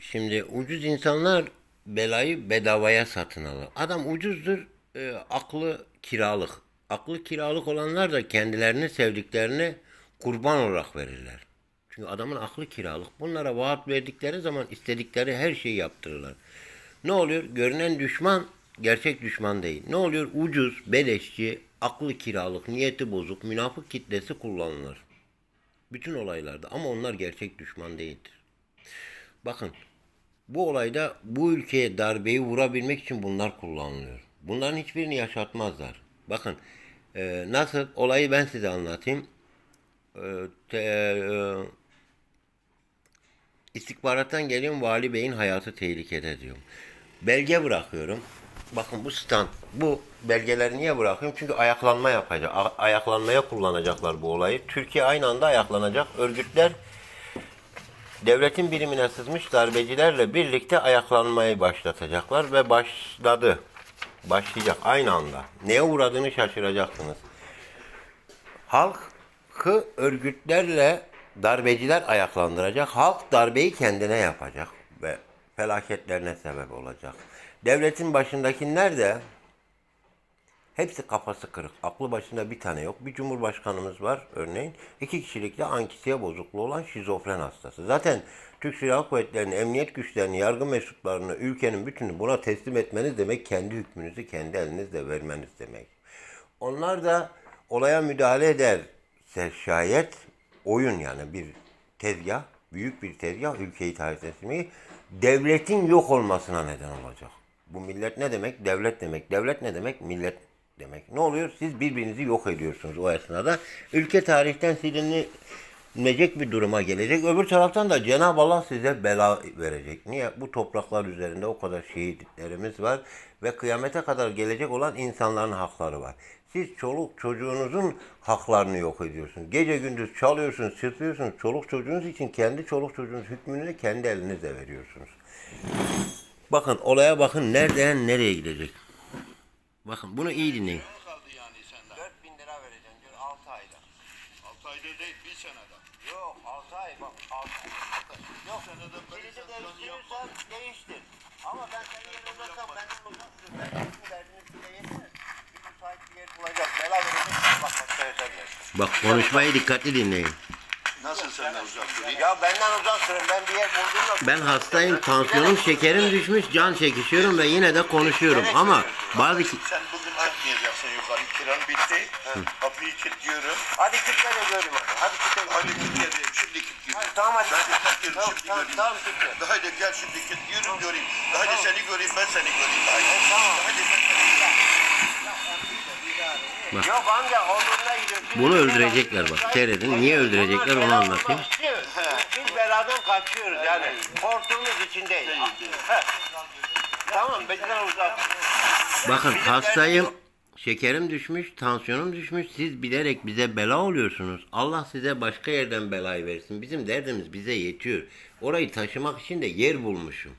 Şimdi ucuz insanlar belayı bedavaya satın alır. Adam ucuzdur, e, aklı kiralık. Aklı kiralık olanlar da kendilerini sevdiklerini kurban olarak verirler. Çünkü adamın aklı kiralık. Bunlara vaat verdikleri zaman istedikleri her şeyi yaptırırlar. Ne oluyor? Görünen düşman gerçek düşman değil. Ne oluyor? Ucuz, beleşçi, aklı kiralık, niyeti bozuk, münafık kitlesi kullanılır. Bütün olaylarda ama onlar gerçek düşman değildir. Bakın bu olayda bu ülkeye darbeyi vurabilmek için bunlar kullanılıyor. Bunların hiçbirini yaşatmazlar. Bakın e, nasıl olayı ben size anlatayım. E, e, istihbarattan geliyorum Vali Bey'in hayatı tehlikede diyorum. Belge bırakıyorum. Bakın bu stand. Bu belgeleri niye bırakıyorum? Çünkü ayaklanma yapacak. Ayaklanmaya kullanacaklar bu olayı. Türkiye aynı anda ayaklanacak. Örgütler devletin birimine sızmış darbecilerle birlikte ayaklanmayı başlatacaklar ve başladı. Başlayacak aynı anda. Neye uğradığını şaşıracaksınız. Halkı örgütlerle darbeciler ayaklandıracak. Halk darbeyi kendine yapacak ve felaketlerine sebep olacak. Devletin başındakiler de Hepsi kafası kırık. Aklı başında bir tane yok. Bir cumhurbaşkanımız var örneğin. iki kişilikle ankisiye bozukluğu olan şizofren hastası. Zaten Türk Silahlı Kuvvetleri'nin, emniyet güçlerini, yargı mensuplarını, ülkenin bütünü buna teslim etmeniz demek kendi hükmünüzü kendi elinizle vermeniz demek. Onlar da olaya müdahale ederse şayet oyun yani bir tezgah, büyük bir tezgah ülkeyi tarih etmeyi devletin yok olmasına neden olacak. Bu millet ne demek? Devlet demek. Devlet ne demek? Millet demek. Ne oluyor? Siz birbirinizi yok ediyorsunuz o esnada. Ülke tarihten silinecek bir duruma gelecek. Öbür taraftan da Cenab-ı Allah size bela verecek. Niye? Bu topraklar üzerinde o kadar şehitlerimiz var ve kıyamete kadar gelecek olan insanların hakları var. Siz çoluk çocuğunuzun haklarını yok ediyorsunuz. Gece gündüz çalıyorsunuz, çırpıyorsunuz. Çoluk çocuğunuz için kendi çoluk çocuğunuz hükmünü kendi elinizle veriyorsunuz. Bakın olaya bakın nereden nereye gidecek. Bakın bunu iyi dinleyin. Ne kaldı yani senden? 4000 lira vereceğim diyor 6 ayda. 6 ayda değil, bir senede. Yok 6 ay bak 6 ay. Yok senede kilidi operasyonu değiştirirsen değiştir. Ama ben senin yerinde olsam benden uzak dur. Ben senin derdini size yetmez. Bir müsait bir yer bulacak. Bela verecek. Bak başka. Bak konuşmayı dikkatli dinleyin. Nasıl senden uzak durayım? Ya benden uzak durun. Ben bir yer buldum yok. Ben hastayım, tansiyonum, şekerim düşmüş, can çekişiyorum ve yine de konuşuyorum. Ama bazı Sen bugün çıkmayacaksın yukarı. Kiran bitti. Kapıyı kilitliyorum. Hadi kitle de göreyim hadi. Hadi kitle de Hadi kilitledim. Şimdi kilitliyorum. Hadi, tamam hadi. Ben de kilitliyorum. Tamam, Şimdi tamam, göreyim. tamam, kitle. Haydi gel şimdi kilitliyorum göreyim. Haydi seni göreyim ben seni göreyim. Haydi. tamam. Ben seni Bak. Yok amca olduğuna gidiyorsun. Bunu öldürecekler bak. Seyredin. Niye öldürecekler onu anlatayım. Biz beladan kaçıyoruz yani. Korktuğumuz için değil. He. Tamam bizden uzak. Bakın hastayım, şekerim düşmüş, tansiyonum düşmüş. Siz bilerek bize bela oluyorsunuz. Allah size başka yerden belayı versin. Bizim derdimiz bize yetiyor. Orayı taşımak için de yer bulmuşum.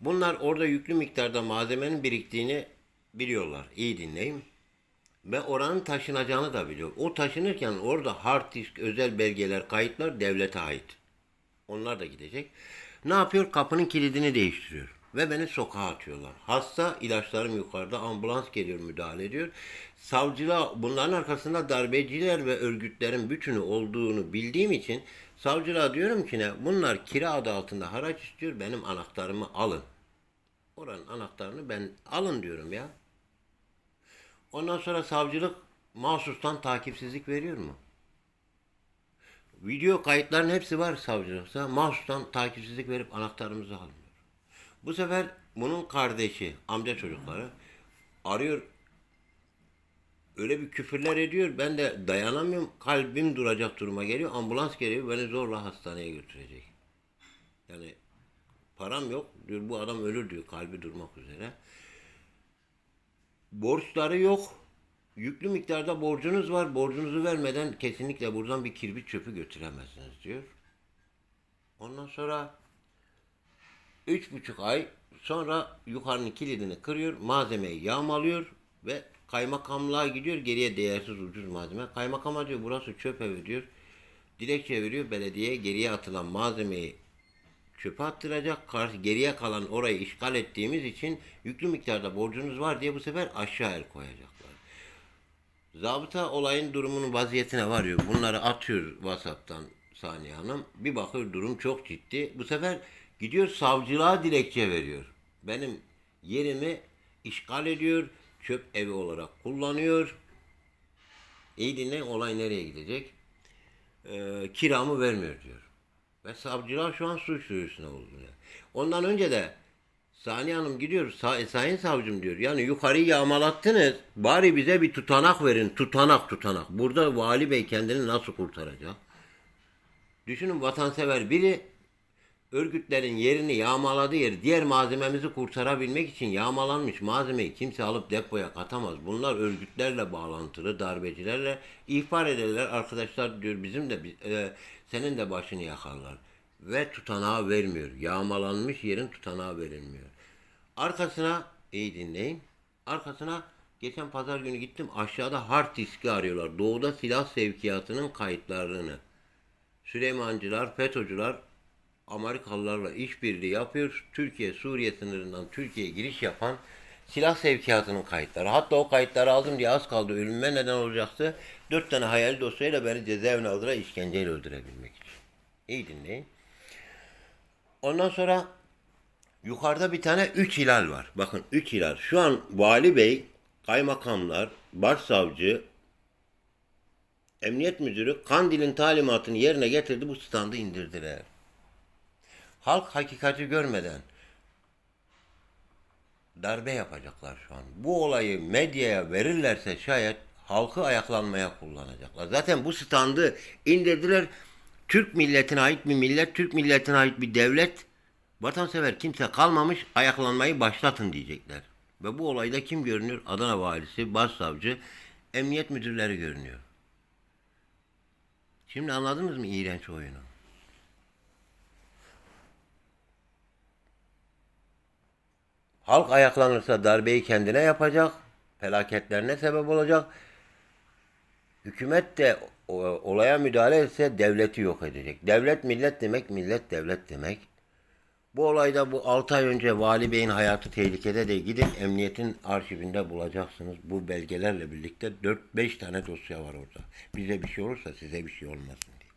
Bunlar orada yüklü miktarda malzemenin biriktiğini biliyorlar. İyi dinleyin. Ve oranın taşınacağını da biliyor. O taşınırken orada hard disk, özel belgeler, kayıtlar devlete ait. Onlar da gidecek. Ne yapıyor? Kapının kilidini değiştiriyor. Ve beni sokağa atıyorlar. Hasta ilaçlarım yukarıda. Ambulans geliyor müdahale ediyor. Savcılığa bunların arkasında darbeciler ve örgütlerin bütünü olduğunu bildiğim için savcılığa diyorum ki ne? Bunlar kira adı altında haraç istiyor. Benim anahtarımı alın. Oranın anahtarını ben alın diyorum ya. Ondan sonra savcılık mahsustan takipsizlik veriyor mu? Video kayıtların hepsi var savcılıkta. Mahsustan takipsizlik verip anahtarımızı almıyor. Bu sefer bunun kardeşi, amca çocukları arıyor. Öyle bir küfürler ediyor. Ben de dayanamıyorum. Kalbim duracak duruma geliyor. Ambulans geliyor. Beni zorla hastaneye götürecek. Yani param yok. Diyor bu adam ölür diyor. Kalbi durmak üzere. Borçları yok. Yüklü miktarda borcunuz var. Borcunuzu vermeden kesinlikle buradan bir kirbit çöpü götüremezsiniz diyor. Ondan sonra üç buçuk ay sonra yukarının kilidini kırıyor. Malzemeyi yağmalıyor ve kaymakamlığa gidiyor. Geriye değersiz ucuz malzeme. Kaymakama diyor burası çöp evi diyor. Dilekçe veriyor belediyeye geriye atılan malzemeyi çöpe attıracak. Karşı geriye kalan orayı işgal ettiğimiz için yüklü miktarda borcunuz var diye bu sefer aşağı el koyacaklar. Zabıta olayın durumunun vaziyetine varıyor. Bunları atıyor WhatsApp'tan Saniye Hanım. Bir bakıyor durum çok ciddi. Bu sefer gidiyor savcılığa dilekçe veriyor. Benim yerimi işgal ediyor. Çöp evi olarak kullanıyor. İyi dinle olay nereye gidecek? Ee, kiramı vermiyor diyor. Ve savcılar şu an suç duyurusuna bulunuyor. Ondan önce de Saniye Hanım gidiyor, "Sa- sayın savcım diyor. Yani yukarıyı yağmalattınız. Bari bize bir tutanak verin. Tutanak tutanak. Burada vali bey kendini nasıl kurtaracak? Düşünün vatansever biri örgütlerin yerini yağmaladığı yer diğer malzememizi kurtarabilmek için yağmalanmış malzemeyi kimse alıp depoya katamaz. Bunlar örgütlerle bağlantılı, darbecilerle ihbar ederler. Arkadaşlar diyor bizim de e, senin de başını yakarlar. Ve tutanağı vermiyor. Yağmalanmış yerin tutanağı verilmiyor. Arkasına iyi dinleyin. Arkasına geçen pazar günü gittim aşağıda hard diski arıyorlar. Doğuda silah sevkiyatının kayıtlarını. Süleymancılar, FETÖ'cüler Amerikalılarla işbirliği yapıyor. Türkiye, Suriye sınırından Türkiye'ye giriş yapan silah sevkiyatının kayıtları. Hatta o kayıtları aldım diye az kaldı ölüme neden olacaktı. Dört tane hayal dosyayla beni cezaevine aldılar işkenceyle öldürebilmek için. İyi dinleyin. Ondan sonra yukarıda bir tane üç hilal var. Bakın üç hilal. Şu an vali bey, kaymakamlar, başsavcı, emniyet müdürü Kandil'in talimatını yerine getirdi bu standı indirdiler. Halk hakikati görmeden darbe yapacaklar şu an. Bu olayı medyaya verirlerse şayet halkı ayaklanmaya kullanacaklar. Zaten bu standı indirdiler. Türk milletine ait bir millet, Türk milletine ait bir devlet, vatansever kimse kalmamış ayaklanmayı başlatın diyecekler. Ve bu olayda kim görünüyor? Adana valisi, başsavcı, emniyet müdürleri görünüyor. Şimdi anladınız mı iğrenç oyunu? Halk ayaklanırsa darbeyi kendine yapacak, felaketlerine sebep olacak. Hükümet de olaya müdahale etse devleti yok edecek. Devlet millet demek, millet devlet demek. Bu olayda bu 6 ay önce Vali Bey'in hayatı tehlikede de gidin emniyetin arşivinde bulacaksınız. Bu belgelerle birlikte 4-5 tane dosya var orada. Bize bir şey olursa size bir şey olmasın diye.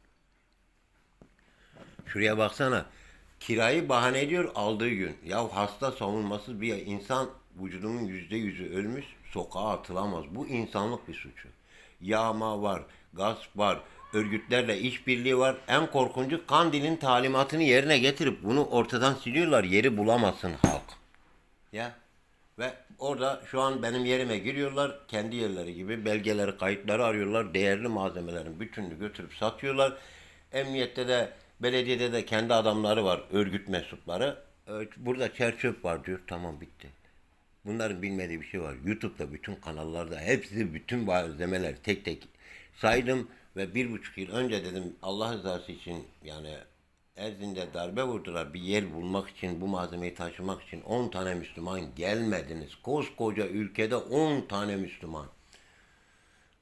Şuraya baksana. Kirayı bahane ediyor aldığı gün. Ya hasta savunmasız bir insan vücudunun yüzde yüzü ölmüş sokağa atılamaz. Bu insanlık bir suçu. Yağma var, gasp var, örgütlerle işbirliği var. En korkuncu Kandil'in talimatını yerine getirip bunu ortadan siliyorlar. Yeri bulamasın halk. Ya ve orada şu an benim yerime giriyorlar. Kendi yerleri gibi belgeleri, kayıtları arıyorlar. Değerli malzemelerin bütününü götürüp satıyorlar. Emniyette de belediyede de kendi adamları var. Örgüt mensupları. Burada çerçöp var diyor. Tamam bitti. Bunların bilmediği bir şey var. YouTube'da bütün kanallarda hepsi bütün malzemeler tek tek saydım ve bir buçuk yıl önce dedim Allah rızası için yani Erzin'de darbe vurdular bir yer bulmak için bu malzemeyi taşımak için 10 tane Müslüman gelmediniz. Koskoca ülkede 10 tane Müslüman.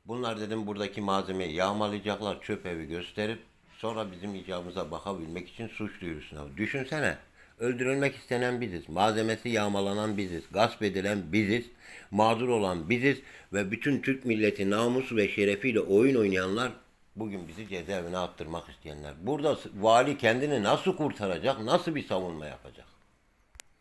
Bunlar dedim buradaki malzemeyi yağmalayacaklar çöp evi gösterip sonra bizim icabımıza bakabilmek için suç duyurusuna. Düşünsene öldürülmek istenen biziz. Malzemesi yağmalanan biziz. Gasp edilen biziz. Mağdur olan biziz. Ve bütün Türk milleti namusu ve şerefiyle oyun oynayanlar bugün bizi cezaevine attırmak isteyenler. Burada vali kendini nasıl kurtaracak? Nasıl bir savunma yapacak?